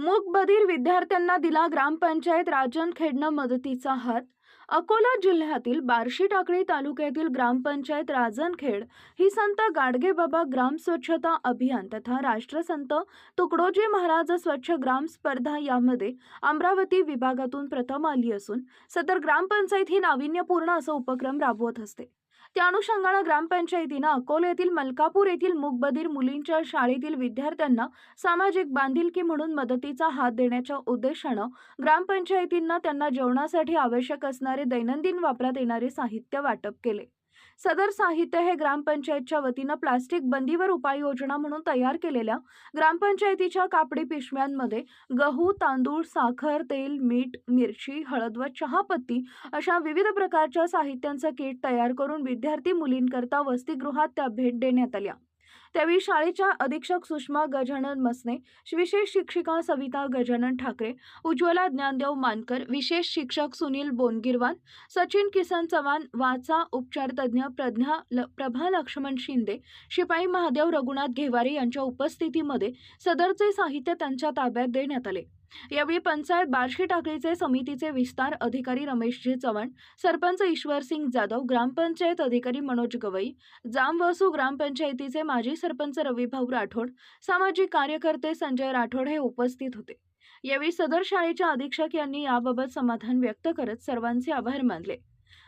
मूकबधीर विद्यार्थ्यांना दिला ग्रामपंचायत राजन खेडणं मदतीचा हात अकोला जिल्ह्यातील बार्शी टाकळी तालुक्यातील ग्रामपंचायत राजनखेड ही संत गाडगेबाबा ग्राम स्वच्छता अभियान तथा राष्ट्रसंत तुकडोजी महाराज स्वच्छ ग्राम स्पर्धा यामध्ये अमरावती विभागातून प्रथम आली असून सदर ग्रामपंचायत ही नाविन्यपूर्ण असा उपक्रम राबवत असते. त्या अनुषंगानं ग्रामपंचायतीनं अकोल्यातील मलकापूर येथील मूकबधीर मुलींच्या शाळेतील विद्यार्थ्यांना सामाजिक बांधिलकी म्हणून मदतीचा हात देण्याच्या उद्देशानं ग्रामपंचायतींना त्यांना जेवणासाठी आवश्यक असणारे दैनंदिन वापरात येणारे साहित्य वाटप केले. सदर साहित्य हे ग्रामपंचायतच्या वतीनं प्लास्टिक बंदीवर उपाययोजना म्हणून तयार केलेल्या ग्रामपंचायतीच्या कापडी पिशव्यांमध्ये गहू तांदूळ साखर तेल मीठ मिरची हळद व चहापत्ती अशा विविध प्रकारच्या साहित्यांचं किट तयार करून विद्यार्थी मुलींकरता वसतिगृहात त्या भेट देण्यात आल्या. त्यावेळी शाळेच्या अधीक्षक सुषमा गजानन मसने विशेष शिक्षिका सविता गजानन ठाकरे उज्ज्वला ज्ञानदेव मानकर विशेष शिक्षक सुनील बोनगिरवान सचिन किसन चव्हाण वाचा उपचार तज्ज्ञ प्रज्ञा ल प्रभा लक्ष्मण शिंदे शिपाई महादेव रघुनाथ घेवारे यांच्या उपस्थितीमध्ये सदरचे साहित्य त्यांच्या ताब्यात देण्यात आले. यावेळी पंचायत बार्शी टाकळीचे समितीचे विस्तार अधिकारी रमेशजी चव्हाण सरपंच ईश्वरसिंग जाधव ग्रामपंचायत अधिकारी मनोज गवई जामवसू ग्रामपंचायतीचे माजी सरपंच रविभाऊ राठोड सामाजिक कार्यकर्ते संजय राठोड हे उपस्थित होते. यावेळी सदर शाळेच्या अधीक्षक यांनी याबाबत समाधान व्यक्त करत सर्वांचे आभार मानले.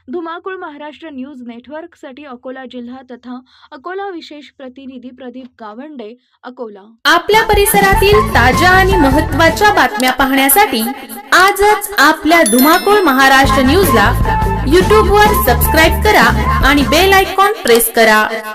धुमाकूळ महाराष्ट्र न्यूज नेटवर्कसाठी अकोला जिल्हा तथा अकोला विशेष प्रतिनिधी प्रदीप गावंडे अकोला. आपल्या परिसरातील ताज्या आणि महत्त्वाच्या बातम्या पाहण्यासाठी आजच आपल्या धुमाकूळ महाराष्ट्र न्यूजला यूट्यूबवर सबस्क्राईब करा आणि बेल आयकॉन प्रेस करा.